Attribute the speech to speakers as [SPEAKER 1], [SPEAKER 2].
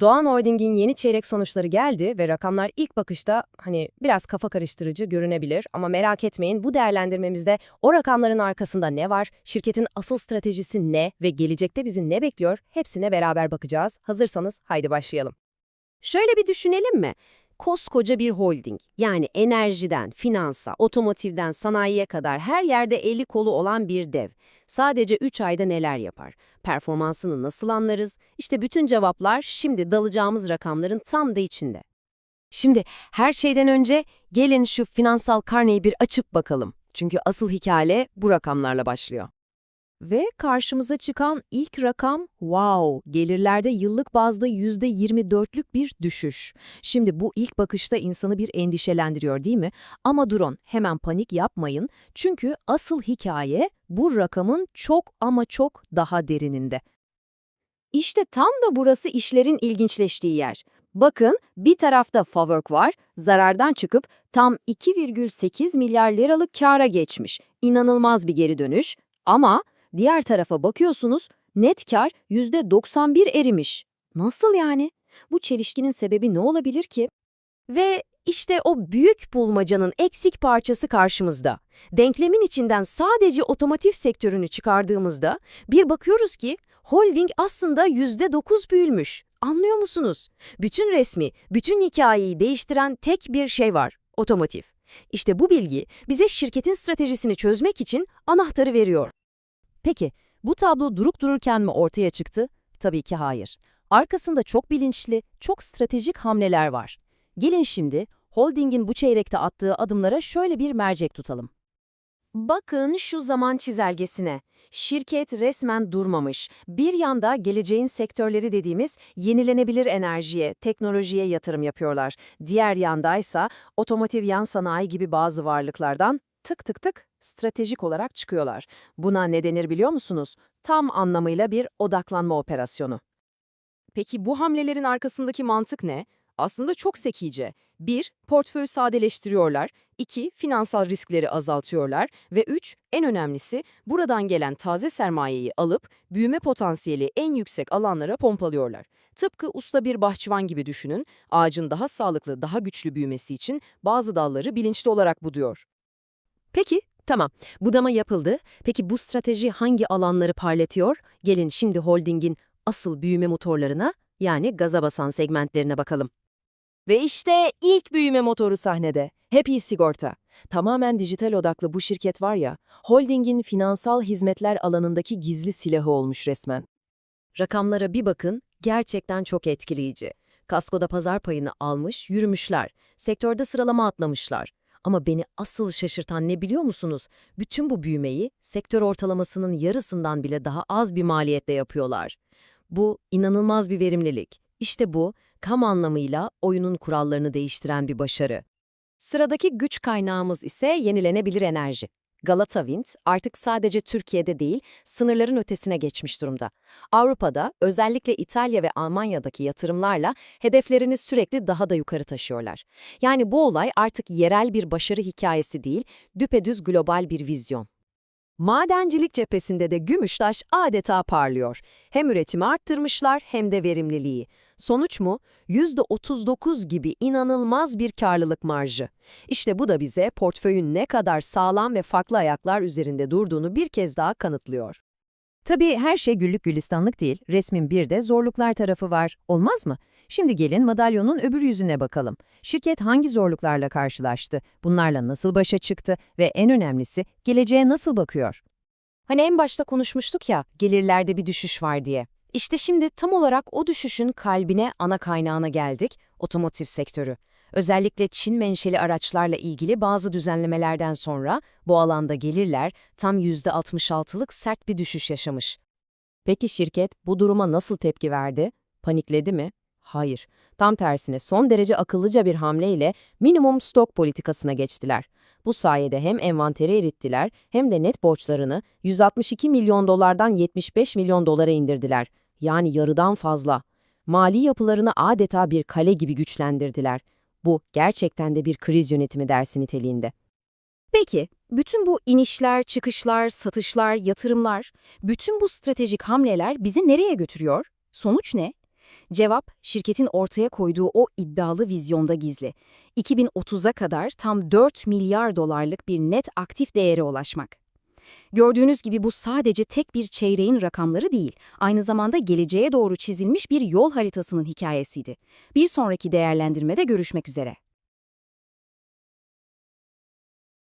[SPEAKER 1] Doğan Holding'in yeni çeyrek sonuçları geldi ve rakamlar ilk bakışta hani biraz kafa karıştırıcı görünebilir ama merak etmeyin bu değerlendirmemizde o rakamların arkasında ne var, şirketin asıl stratejisi ne ve gelecekte bizi ne bekliyor hepsine beraber bakacağız. Hazırsanız haydi başlayalım.
[SPEAKER 2] Şöyle bir düşünelim mi? Koskoca bir holding, yani enerjiden, finansa, otomotivden, sanayiye kadar her yerde eli kolu olan bir dev. Sadece 3 ayda neler yapar? Performansını nasıl anlarız? İşte bütün cevaplar şimdi dalacağımız rakamların tam da içinde.
[SPEAKER 1] Şimdi her şeyden önce gelin şu finansal karneyi bir açıp bakalım. Çünkü asıl hikaye bu rakamlarla başlıyor. Ve karşımıza çıkan ilk rakam, wow, gelirlerde yıllık bazda %24'lük bir düşüş. Şimdi bu ilk bakışta insanı bir endişelendiriyor değil mi? Ama durun, hemen panik yapmayın. Çünkü asıl hikaye bu rakamın çok ama çok daha derininde.
[SPEAKER 2] İşte tam da burası işlerin ilginçleştiği yer. Bakın bir tarafta Favök var, zarardan çıkıp tam 2,8 milyar liralık kâra geçmiş. İnanılmaz bir geri dönüş ama diğer tarafa bakıyorsunuz net kar %91 erimiş. Nasıl yani? Bu çelişkinin sebebi ne olabilir ki?
[SPEAKER 1] Ve işte o büyük bulmacanın eksik parçası karşımızda. Denklemin içinden sadece otomotiv sektörünü çıkardığımızda bir bakıyoruz ki holding aslında %9 büyümüş. Anlıyor musunuz? Bütün resmi, bütün hikayeyi değiştiren tek bir şey var, otomotiv. İşte bu bilgi bize şirketin stratejisini çözmek için anahtarı veriyor. Peki, bu tablo durup dururken mi ortaya çıktı? Tabii ki hayır. Arkasında çok bilinçli, çok stratejik hamleler var. Gelin şimdi holdingin bu çeyrekte attığı adımlara şöyle bir mercek tutalım. Bakın şu zaman çizelgesine. Şirket resmen durmamış. Bir yanda geleceğin sektörleri dediğimiz yenilenebilir enerjiye, teknolojiye yatırım yapıyorlar. Diğer yandaysa otomotiv yan sanayi gibi bazı varlıklardan tık tık tık stratejik olarak çıkıyorlar. Buna ne denir biliyor musunuz? Tam anlamıyla bir odaklanma operasyonu. Peki bu hamlelerin arkasındaki mantık ne? Aslında çok zekice. 1. Portföyü sadeleştiriyorlar. 2. Finansal riskleri azaltıyorlar. Ve 3. En önemlisi buradan gelen taze sermayeyi alıp büyüme potansiyeli en yüksek alanlara pompalıyorlar. Tıpkı usta bir bahçıvan gibi düşünün, ağacın daha sağlıklı, daha güçlü büyümesi için bazı dalları bilinçli olarak buduyor. Peki, tamam. Budama yapıldı. Peki bu strateji hangi alanları parlatıyor? Gelin şimdi holdingin asıl büyüme motorlarına, yani gaza basan segmentlerine bakalım. Ve işte ilk büyüme motoru sahnede. Happy Sigorta. Tamamen dijital odaklı bu şirket var ya, holdingin finansal hizmetler alanındaki gizli silahı olmuş resmen. Rakamlara bir bakın, gerçekten çok etkileyici. Kaskoda pazar payını almış, yürümüşler. Sektörde sıralama atlamışlar. Ama beni asıl şaşırtan ne biliyor musunuz? Bütün bu büyümeyi sektör ortalamasının yarısından bile daha az bir maliyetle yapıyorlar. Bu inanılmaz bir verimlilik. İşte bu, kam anlamıyla oyunun kurallarını değiştiren bir başarı. Sıradaki güç kaynağımız ise yenilenebilir enerji. Galata Wind artık sadece Türkiye'de değil, sınırların ötesine geçmiş durumda. Avrupa'da, özellikle İtalya ve Almanya'daki yatırımlarla hedeflerini sürekli daha da yukarı taşıyorlar. Yani bu olay artık yerel bir başarı hikayesi değil, düpedüz global bir vizyon. Madencilik cephesinde de Gümüştaş adeta parlıyor. Hem üretimi arttırmışlar hem de verimliliği. Sonuç mu? %39 gibi inanılmaz bir karlılık marjı. İşte bu da bize portföyün ne kadar sağlam ve farklı ayaklar üzerinde durduğunu bir kez daha kanıtlıyor. Tabii her şey güllük gülistanlık değil, resmin bir de zorluklar tarafı var. Olmaz mı? Şimdi gelin madalyonun öbür yüzüne bakalım. Şirket hangi zorluklarla karşılaştı, bunlarla nasıl başa çıktı ve en önemlisi geleceğe nasıl bakıyor? Hani en başta konuşmuştuk ya, gelirlerde bir düşüş var diye. İşte şimdi tam olarak o düşüşün kalbine, ana kaynağına geldik, otomotiv sektörü. Özellikle Çin menşeli araçlarla ilgili bazı düzenlemelerden sonra bu alanda gelirler tam %66'lık sert bir düşüş yaşamış. Peki şirket bu duruma nasıl tepki verdi? Panikledi mi? Hayır. Tam tersine son derece akıllıca bir hamleyle minimum stok politikasına geçtiler. Bu sayede hem envanteri erittiler hem de net borçlarını 162 milyon dolardan 75 milyon dolara indirdiler. Yani yarıdan fazla. Mali yapılarını adeta bir kale gibi güçlendirdiler. Bu gerçekten de bir kriz yönetimi dersi niteliğinde. Peki, bütün bu inişler, çıkışlar, satışlar, yatırımlar, bütün bu stratejik hamleler bizi nereye götürüyor? Sonuç ne?
[SPEAKER 2] Cevap, şirketin ortaya koyduğu o iddialı vizyonda gizli. 2030'a kadar tam 4 milyar dolarlık bir net aktif değere ulaşmak. Gördüğünüz gibi bu sadece tek bir çeyreğin rakamları değil, aynı zamanda geleceğe doğru çizilmiş bir yol haritasının hikayesiydi. Bir sonraki değerlendirmede görüşmek üzere.